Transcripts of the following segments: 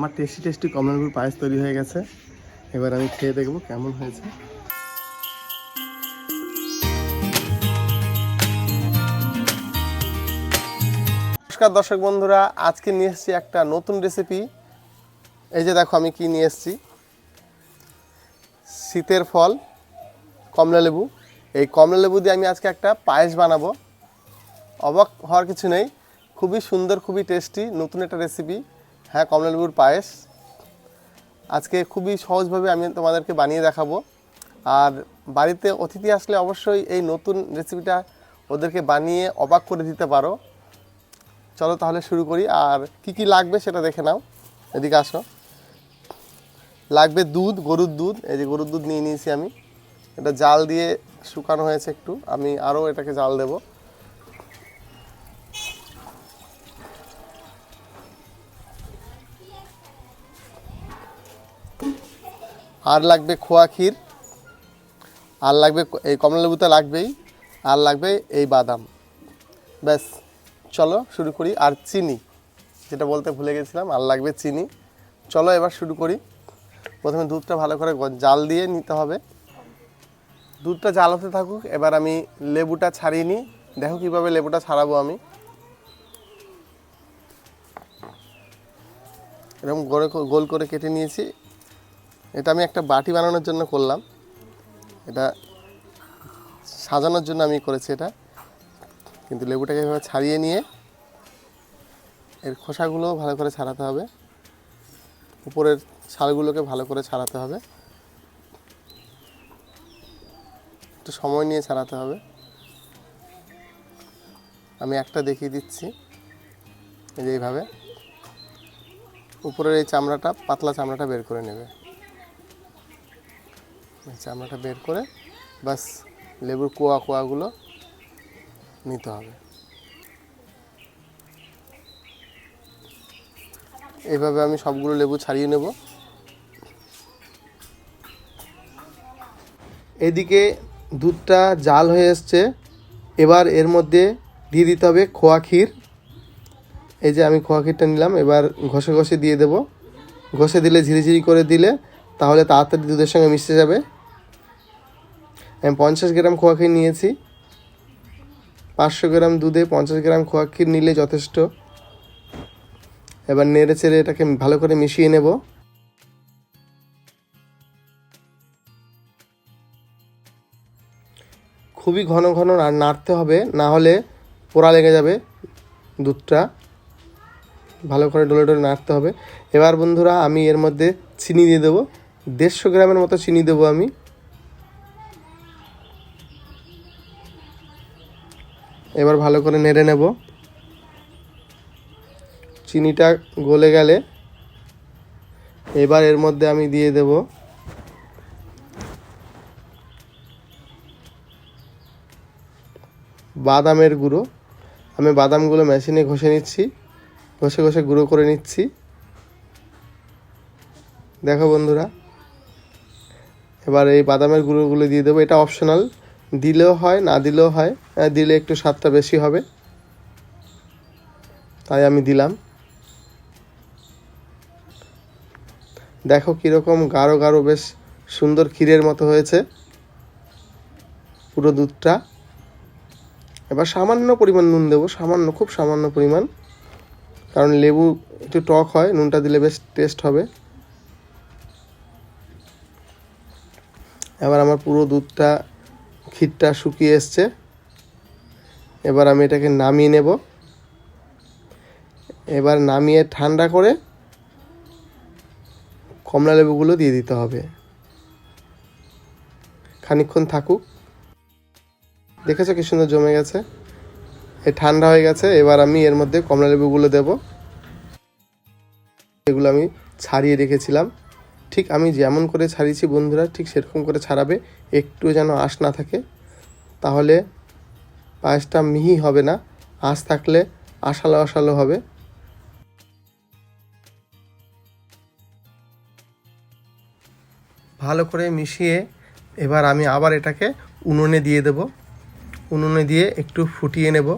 আমার tasty tasty কমলালেবুর পায়েস তৈরি হয়ে গেছে। এবার আমি খেয়ে দেখব কেমন হয়েছে। নমস্কার দর্শক বন্ধুরা, আজকে নিয়ে এসেছি একটা নতুন রেসিপি এই যে দেখো আমি কি নিয়ে এসেছি। শীতের ফল কমলা লেবু এই কমলা লেবু দিয়ে আমি আজকে একটা পায়েস বানাবো। অবাক হওয়ার কিছু নেই। খুবই সুন্দর, খুবই টেস্টি নতুন একটা রেসিপি হ্যাঁ কমলা লেবুর পায়েস। আজকে খুবই সহজভাবে আমি তোমাদেরকে বানিয়ে দেখাবো। আর বাড়িতে অতিথি আসলে অবশ্যই এই নতুন রেসিপিটা ওদেরকে বানিয়ে অবাক করে দিতে পারো। চলো তাহলে শুরু করি। আর কি কি লাগবে সেটা দেখে নাও। এদিকে আসো। লাগবে দুধ, গরুর দুধ। এই যে গরুর দুধ নিয়ে নিয়েছি আমি। এটা জাল দিয়ে শুকানো হয়েছে একটু। আমি আরও এটাকে জাল দেব। আর লাগবে খোয়া ক্ষীর, আর লাগবে এই কমলা লেবুতে লাগবেই, আর লাগবে এই বাদাম। ব্যাস, চলো শুরু করি। আর চিনি, যেটা বলতে ভুলে গেছিলাম, আর লাগবে চিনি। চলো এবার শুরু করি। প্রথমে দুধটা ভালো করে জাল দিয়ে নিতে হবে। দুধটা জাল হতে থাকুক, এবার আমি লেবুটা ছাড়িয়ে নিই। দেখো কীভাবে লেবুটা ছাড়াবো আমি। এরকম গোল করে কেটে নিয়েছি। এটা আমি একটা বাটি বানানোর জন্য করলাম। এটা সাজানোর জন্য আমি করেছি এটা। কিন্তু লেবুটাকে এভাবে ছাড়িয়ে নিয়ে এর খোসাগুলো ভালো করে ছাড়াতে হবে। উপরের ছালগুলোকে ভালো করে ছাড়াতে হবে। একটু সময় নিয়ে ছাড়াতে হবে। আমি একটা দেখিয়ে দিচ্ছি। এই যে এইভাবে। উপরের এই চামড়াটা, পাতলা চামড়াটা বের করে নেবে। চামড়াটা বের করে বাস লেবুর কোয়া কোয়াগুলো নিতে হবে। এইভাবে আমি সবগুলো লেবু ছাড়িয়ে নেব। এদিকে দুধটা জাল হয়ে এসছে। এবার এর মধ্যে দিয়ে দিতে হবে খোয়া ক্ষীর। এই যে আমি খোয়া ক্ষীরটা নিলাম, এবার ঘষে ঘষে দিয়ে দেব। ঘষে দিলে ঝিরিঝিরি করে দিলে তাহলে তাড়াতাড়ি দুধের সঙ্গে মিশে যাবে। আমি পঞ্চাশ গ্রাম খোয়া ক্ষীর নিয়েছি। পাঁচশো গ্রাম দুধে পঞ্চাশ গ্রাম খোয়া ক্ষীর নিলে যথেষ্ট। এবার নেড়ে চেড়ে এটাকে ভালো করে মিশিয়ে নেব। খুবই ঘন ঘন নাড়তে হবে, না হলে পোড়া লেগে যাবে দুধটা। ভালো করে ডলে ডলে নাড়তে হবে। এবার বন্ধুরা আমি এর মধ্যে চিনি দিয়ে দেবো। দেড়শো গ্রামের মতো চিনি দেবো আমি। এবার ভালো করে নেড়ে নেব। চিনিটা গলে গেলে এবার এর মধ্যে আমি দিয়ে দেব। বাদামের গুঁড়ো। আমি বাদামগুলো মেশিনে ঘষে নিচ্ছি। ঘষে ঘষে গুঁড়ো করে নিচ্ছি। দেখো বন্ধুরা এবার এই বাদামের গুঁড়োগুলো দিয়ে দেবো। এটা অপশনাল দিলেও হয় না দিলেও হয়। আহ, দিলে একটু স্বাদটা বেশি হবে। তাই আমি দিলাম। দেখো কীরকম গাঢ় গাঢ় বেশ সুন্দর ক্ষীরের মতো হয়েছে পুরো দুধটা। এবার সামান্য পরিমাণ নুন দেবো সামান্য খুব সামান্য পরিমাণ। কারণ লেবু একটু টক হয় নুনটা দিলে বেশ টেস্ট হবে। এবার আমার পুরো দুধটা, ক্ষীরটা শুকিয়ে এসছে। এবার আমি এটাকে নামিয়ে নেব। এবার নামিয়ে ঠান্ডা করে কমলা লেবুগুলো দিয়ে দিতে হবে। খানিকক্ষণ থাকুক। দেখেছ কি সুন্দর জমে গেছে? এ ঠান্ডা হয়ে গেছে, এবার আমি এর মধ্যে কমলা লেবুগুলো দেব। এগুলো আমি ছাড়িয়ে রেখেছিলাম। ঠিক আমি যেমন করে ছাড়িয়েছি বন্ধুরা, ঠিক সেরকম করে ছাড়াবে, একটু যেন আঁশ না থাকে, তাহলে পায়েসটা মিহি হবে না, আঁশ থাকলে আশালো আশালো হবে। ভালো করে মিশিয়ে এবার আমি আবার এটাকে উনুনে দিয়ে দেব। উনুনে দিয়ে একটু ফুটিয়ে নেব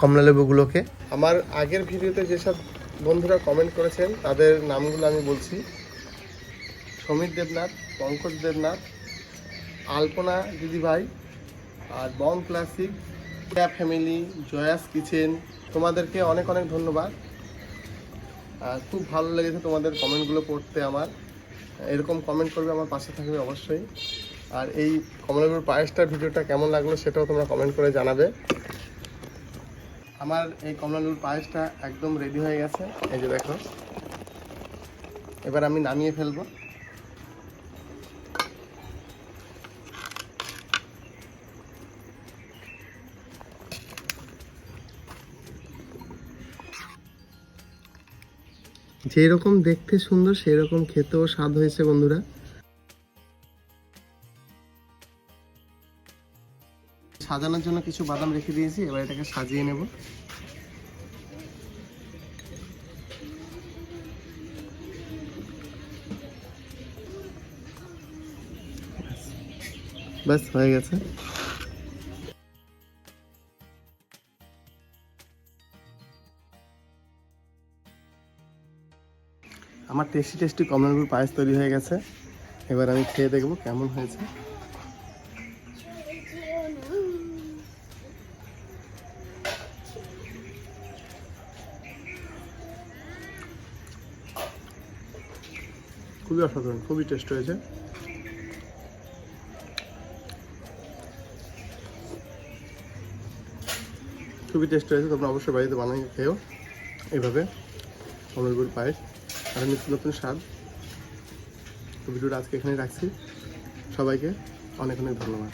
কমলা লেবুগুলোকে। আমার আগের ভিডিওতে যেসব বন্ধুরা কমেন্ট করেছেন, তাদের নামগুলো আমি বলছি। সমীর দেবনাথ, পঙ্কজ দেবনাথ, আলপনা দিদিভাই আর Bong classic family, Jaya's kitchen. তোমাদেরকে অনেক অনেক ধন্যবাদ। আর খুব ভালো লেগেছে তোমাদের কমেন্টগুলো পড়তে আমার। এরকম কমেন্ট করবে আমার পাশে থাকবে অবশ্যই। আর এই কমলাপুর পায়েসটার ভিডিওটা কেমন লাগল সেটাও তোমরা কমেন্ট করে জানাবে। আমার এই কমলালুর পায়েসটা একদম রেডি হয়ে গেছে। এই যে দেখো। এবার আমি নামিয়ে ফেলব। যেরকম দেখতে সুন্দর সেই রকম খেতেও স্বাদ হয়েছে, বন্ধুরা। সাজানোর জন্য কিছু বাদাম রেখে দিয়েছি, এবার এটাকে সাজিয়ে নেব। ব্যাস, হয়ে গেছে। আমার টেস্টি টেস্টি কমলাপুর পায়েস তৈরি হয়ে গেছে। এবার আমি খেয়ে দেখব কেমন হয়েছে। খুবই অসাধারণ, খুবই টেস্ট হয়েছে। খুবই টেস্ট হয়েছে, তোমরা অবশ্যই বাড়িতে বানাই খেয়েও। এইভাবে কমলপুর পায়েস আর নিত্য নতুন স্বাদ তো ভিডিওটা আজকে এখানে রাখছি। সবাইকে অনেক অনেক ধন্যবাদ।